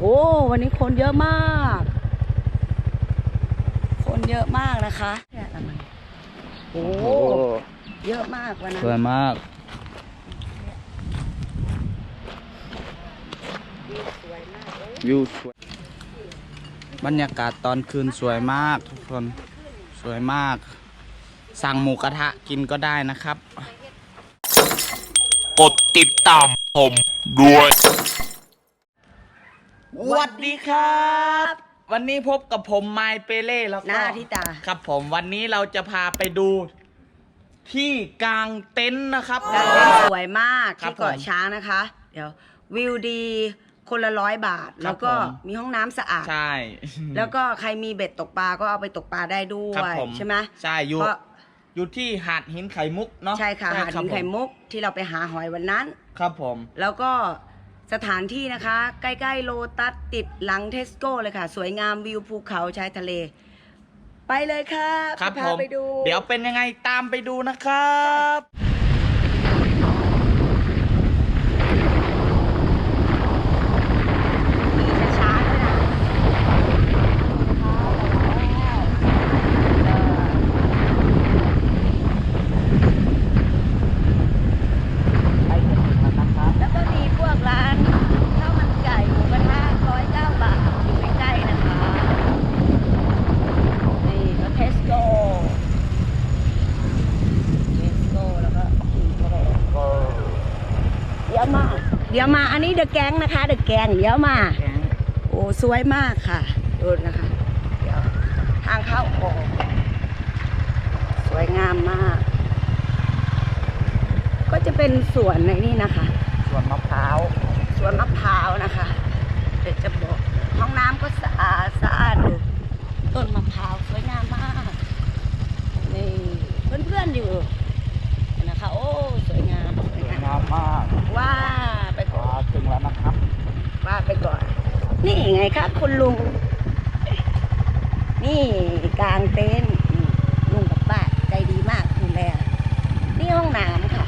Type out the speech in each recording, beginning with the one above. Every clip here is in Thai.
โอ้ วันนี้คนเยอะมาก คนเยอะมากนะคะแค่ละมันโอ้เยอะมากวันนั้นสวยมากสวยมากเลยวิวสวยบรรยากาศตอนคืนสวยมากทุกคนสวยมาก สั่งหมูกระทะกินก็ได้นะครับ กดติดตามผมด้วยส วัสดีครับ วันนี้พบกับผมไมค์เปเล่แล้วหก็น้าที่ตา ครับผมวันนี้เราจะพาไปดู ที่กลางเต็นท์นะครับการเล่นสวยมากครับที่เกาะผมช้างนะคะ เดี๋ยววิวดีคนละร้อยบาท แล้วก็ผมมีห้องน้ำสะอาดใช่แล้วก็ใครมีเบ็ดตกปลาก็เอาไปตกปลาได้ด้วครับยผมใช่ไหมใช่อยู่เพราะอยู่ที่หาดหินไข่มุกเนาะใช่ค่ะหาดหินไข่ครับผมุกที่เราไปหาหอยวันนั้น ครับผม แล้วก็ สถานที่นะคะ ใกล้ๆโลตัสติดหลังเทสโก้เลยค่ะ สวยงามวิวภูเขาชายทะเล ไปเลยค่ะครับพาผมไปดู เดี๋ยวเป็นยังไงตามไปดูนะครับ ขี่ช้าๆด้วยนะแล้วก็มีพวกร้านข้าวมันไก่หมูกระทะร้อยเก้าบาทอยู่ใกล้ๆนะคะ นี่ก็เทสโก้เทสโก้แล้วก็ขี่เข้าไปเดี๋ยวมา เดี๋ยวมา อันนี้ เดอะแก๊งนะคะ เดอะแก๊งเดี๋ยวมา โอ้สวยมากค่ะดูนะคะ เดี๋ยวทางเข้าออกสวยงามมาก ก็จะเป็นสวนในนี่นะคะส่วนมะพร้าว สวนมะพร้าวนะคะ เดี๋ยวจะบอก ห้องน้ำก็สะอาดสะอาดดูต้นมะพร้าวสวยงามมาก นี่เพื่อนๆอยู่นะคะ โอ้ สวยงาม สวยงามงามมากว่า แล้วนะครับว่าไปก่อน นี่ไงคะคุณลุง นี่กลางเต็นท์นี่ลุงกับป้าใจดีมากดูแลนี่ห้องน้ำค่ะ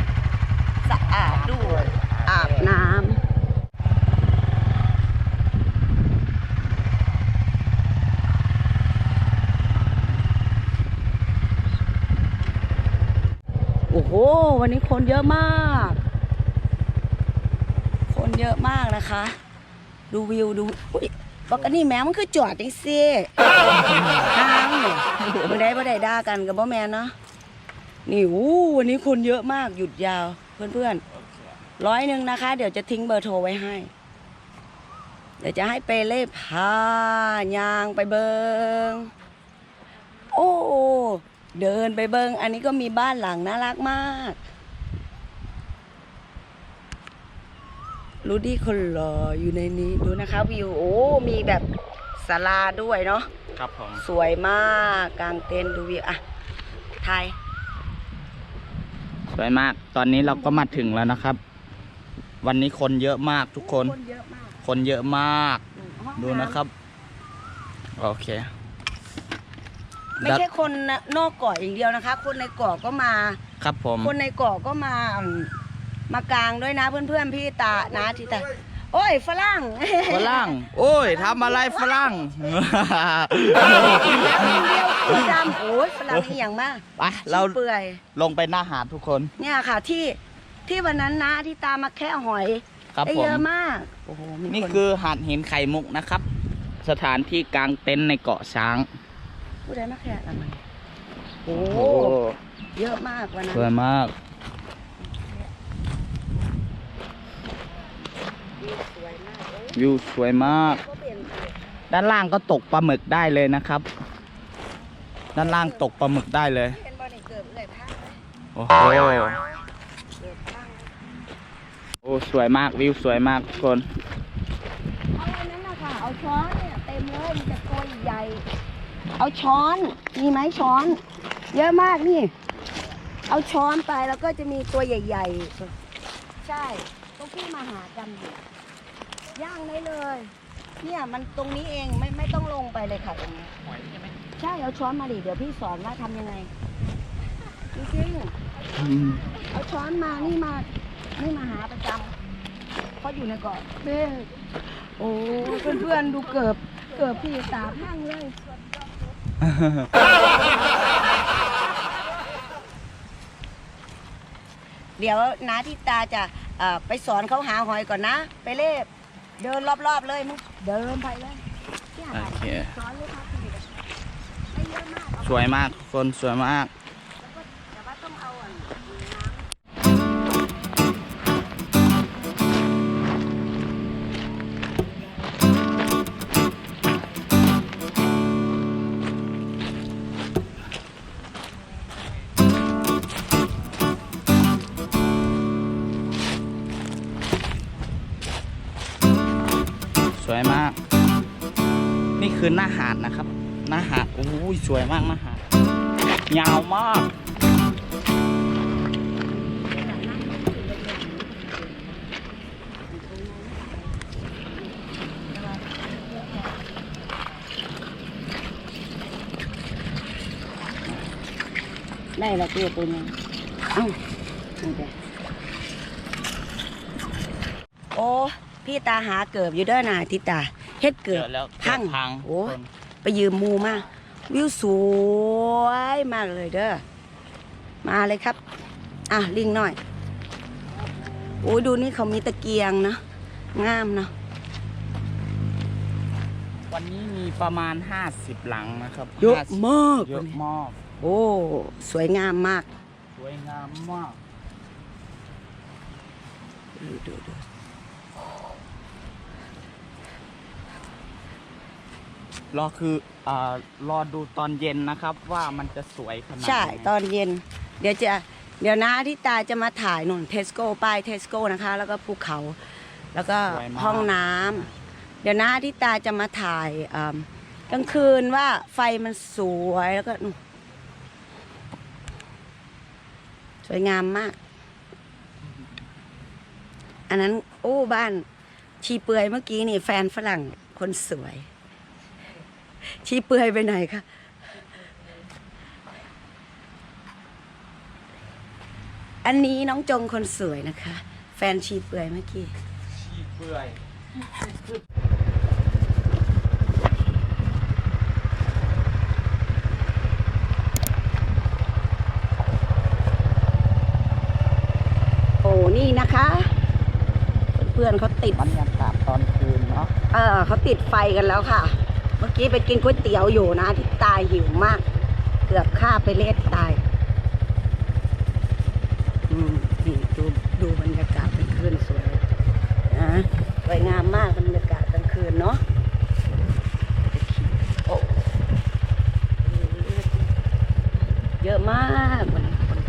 สะอาดด้วย อาบน้ำโอ้โห วันนี้คนเยอะมาก คนเยอะมากนะคะ ดูวิวดูอุ้ยบอกกันนี่แม่มันคือจอดจังซี่ห้างเนี่ยบ่ได้บ่ได้ด่ากันกับบ่แม่นเนาะนี่อู้วันนี้คนเยอะมากหยุดยาวเพื่อนๆร้อยหนึ่งนะคะ เดี๋ยวจะทิ้งเบอร์โทรไว้ให้ เดี๋ยวจะให้เปเล่พายางไปเบิงโอ้เดินไปเบิงอันนี้ก็มีบ้านหลังน่ารักมาก รูดี้คนหล่ออยู่ในนี้ดูนะคะวิวโอ้มีแบบศาลาด้วยเนาะครับผมสวยมากกลางเต็นท์ดูวิวอะถ่ายสวยมาก ตอนนี้เราก็มาถึงแล้วนะครับ วันนี้คนเยอะมากทุกคน คนเยอะมากคนเยอะมาก ห้องดูนะครับ โอเคไม่ใช่คนนอกเกาะอย่างเดียวนะคะ คนในเกาะก็มา ครับผม คนในเกาะก็มาอืม มากลางด้วยนะเพื่อนๆพี่ตานะที่ตาโอ้ยฝรั่งฝรั่ง โอ้ยทำอะไรฝรั่งตัวดำโอ้ยฝรั่งนี่อย่างมากไปเราเปื่อยลงไปหน้าหาดทุกคน เนี่ยค่ะที่ที่วันนั้นนะที่ตามมาแค่หอยครับได้ผมเยอะมากโอ้โหมีนี่คนคือหาดหินไข่มุกนะครับ สถานที่กลางเต็นท์ในเกาะช้างผู้ใดมาแค่ละมันโอ้โอ้เยอะมากวันนั้นสวยมาก วยมากเลยวิวสวยมากก็เปลี่ยนไปด้านล่างก็ตกปลาหมึกได้เลยนะครับ ด้านล่างตกปลาหมึกได้เลยเห็นบอลเกิดเลยพลาดเลยโอ้โหเกิดพลาดโอ้สวยมากวิวสวยมากทุกคนเอาอันนั้นนะคะเอาช้อนเนี่ยเต็มเลยมีแต่ตัวใหญ่ เอาช้อน มีไหมช้อน เยอะมากนี่ เอาช้อนไปแล้วก็จะมีตัวใหญ่ ๆ ใช่ตรง ที่มาหากันอยู่ย่างได้เลย เนี่ยมันตรงนี้เองไม่ไม่ต้องลงไปเลยค่ะตรงนี้ใช่เอาช้อนมาดิเดี๋ยวพี่สอนว่าทำยังไงจริงๆเอาช้อนมานี่มานี่มาหาประจำเพราะอยู่ในเกาะเด้โอ้เพื่อนๆดูเกือบเกือบพี่ตาพังเลย เดี๋ยวน้าที่ตาจะ เอ่อไปสอนเขาหาหอยก่อนนะ ไปเล่เดินรอบๆเลยมึงเดินไปเลยเนี่ยโอเค สอนเลยครับพี่ได้เยอะมาก สวยมากทุกคนสวยมาก วยมาก นี่คือหน้าหาดนะครับ หน้าหาดโอ้ยสวยมากหน้าหาดยาวมากได้ละตัวตัวนึงเอ้านี่เด้อโอ้ พี่ตาหาเกิบอยู่เด้อน่ะทิตาเฮ็ดเกิบเจอแล้วพังเกือบพังโอ้ทุกคนไปยืมมูมาวิวสวยมากเลยเด้อมาเลยครับ อะลิงหน่อยโอ้ยดูนี่เขามีตะเกียงนะงามเนาะวันนี้มีประมาณ 50 หลังนะครับเยอะ50มากเยอะมากโอ้สวยงามมาก สวยงามมากดูดูดู รอคืออ่ารอดูตอนเย็นนะครับ ว่ามันจะสวยขนาดไหนใช่ตอนเย็น เดี๋ยวจะเดี๋ยวนะที่ตาจะมาถ่ายหนุนเทสโก้ป้ายเทสโก้นะคะ แล้วก็ภูเขา แล้วก็สวยมากห้องน้ำเดี๋ยวนะที่ตาจะมาถ่ายอ่ากลางคืนว่าไฟมันสวยแล้วก็นู่นสวยงามมาก อันนั้นโอ้บ้านชีเปลือยเมื่อกี้นี่แฟนฝรั่งคนสวย ชีเปลือยไปไหนคะอันนี้น้องจงคนสวยนะคะ แฟนชีเปลือยเมื่อกี้ขี้เปื่อยโอ้นี่นะคะ เพื่อนๆเขาติดบรรยากาศตอนคืนเนาะเออเขาติดไฟกันแล้วค่ะ เมื่อกี้ไปกินก๋วยเตี๋ยวอยู่นะที่ตายหิวมาก เกือบฆ่าไปเล็ดตาย อืมนี่ดูดูบรรยากาศกลางคืนสวยนะสวยงามมากบรรยากาศกลางคืนเนาะเยอะมากวันนี้คน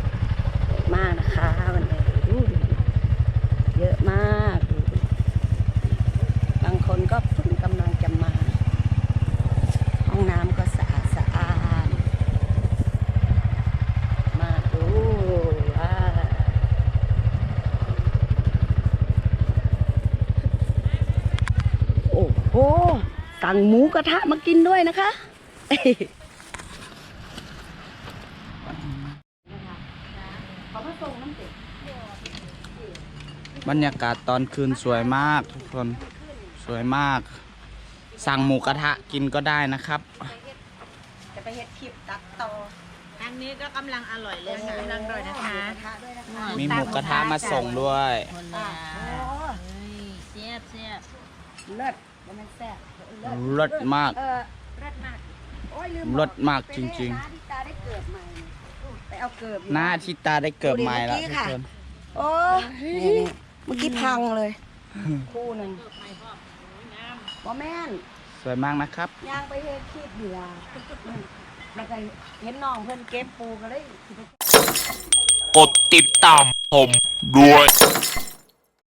มากนะคะวันนี้ดูดูเยอะมากดูดูบางคนก็เพิ่งกำลังจะมา ห้องน้ำก็สะอาดสะอาดมากดูว้าโอ้โห สั่งหมูกระทะมากินด้วยนะคะ บรรยากาศตอนคืนสวยมากทุกคนสวยมาก สั่งหมูกระทะกินก็ได้นะครับ จะไปเฮ็ดคลิปตัดต่อทางนี้ก็กำลังอร่อยเลยค่ะกำลังอร่อยนะคะกระทะด้วยนะคะมีหมูกระทะมาส่งด้วย คนอะละโอ้เฮ้ยเสียบเสียบ เลิศว่ามันแซ่บเลิศ รสมาก เออเลิศมากโอ้ยลืมรสมากจริงๆไปเล่นน้าที่ตาได้เกิดใหม่ไปเอาเกิดอยู่หน้าที่ตาได้เกิดใหม่แล้วดูดิทุเมื่กอกี้คค่ะนโอ้นี่ๆเมื่อกี้พังเลย คู่หนึ่งบ่แม่นสวยมากนะครับ ย่างไปเฮ็ดคีบเหยื่อแล้วก็เห็นน้องเพิ่นเก็บปูก็เลย กดติดตามผมด้วย